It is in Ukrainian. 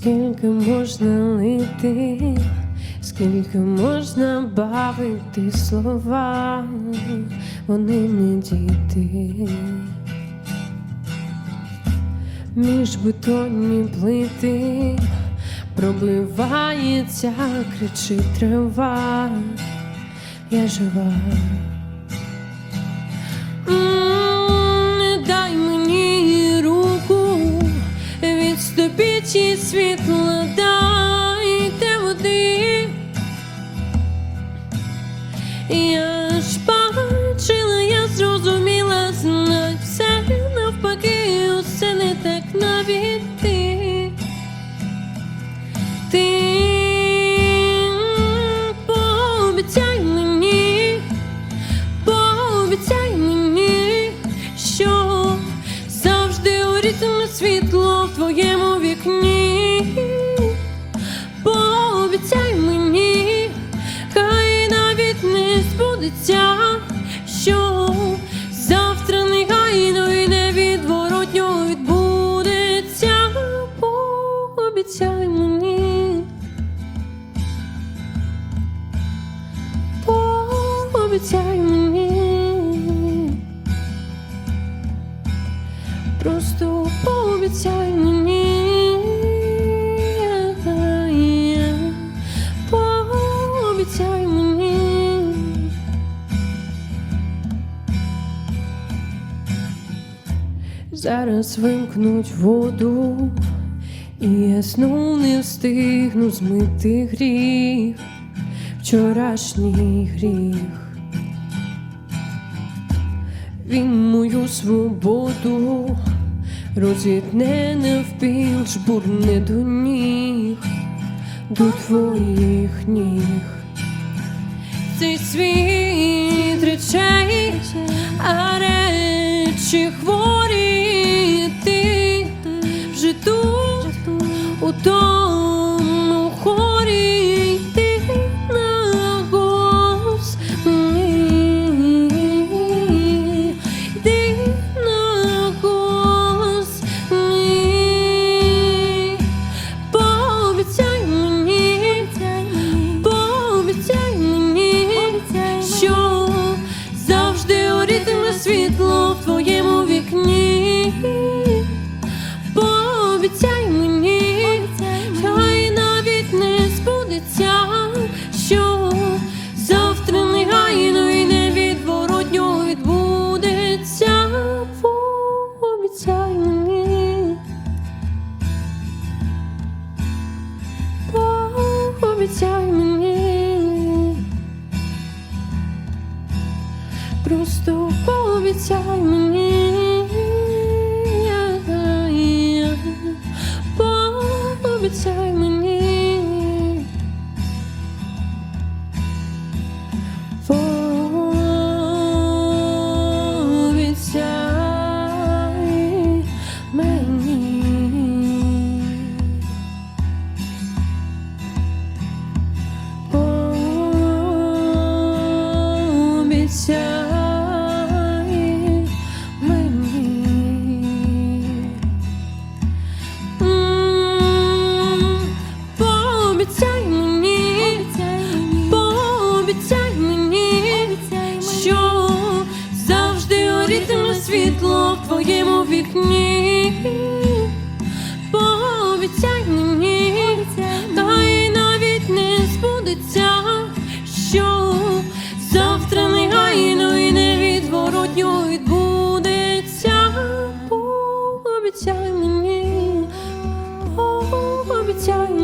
Скільки можна лити, скільки можна бавити слова, вони не діти. Між бетонні плити пробивається, кричить трава, я жива. Пообіцяй мені. Просто пообіцяй мені. Пообіцяй мені. Зараз вимкнуть воду, і я знов не встигну змити гріх, вчорашній гріх. Він мою свободу розітне навпіл, жбурне до ніг, до твоїх ніг. Цей світ речей, а речі хворі світло в твоєму Просто пообіцяй мені. Пообіцяй мені. Пообіцяй мені. Пообіцяй Пообіцяй мені, обіцяй мені,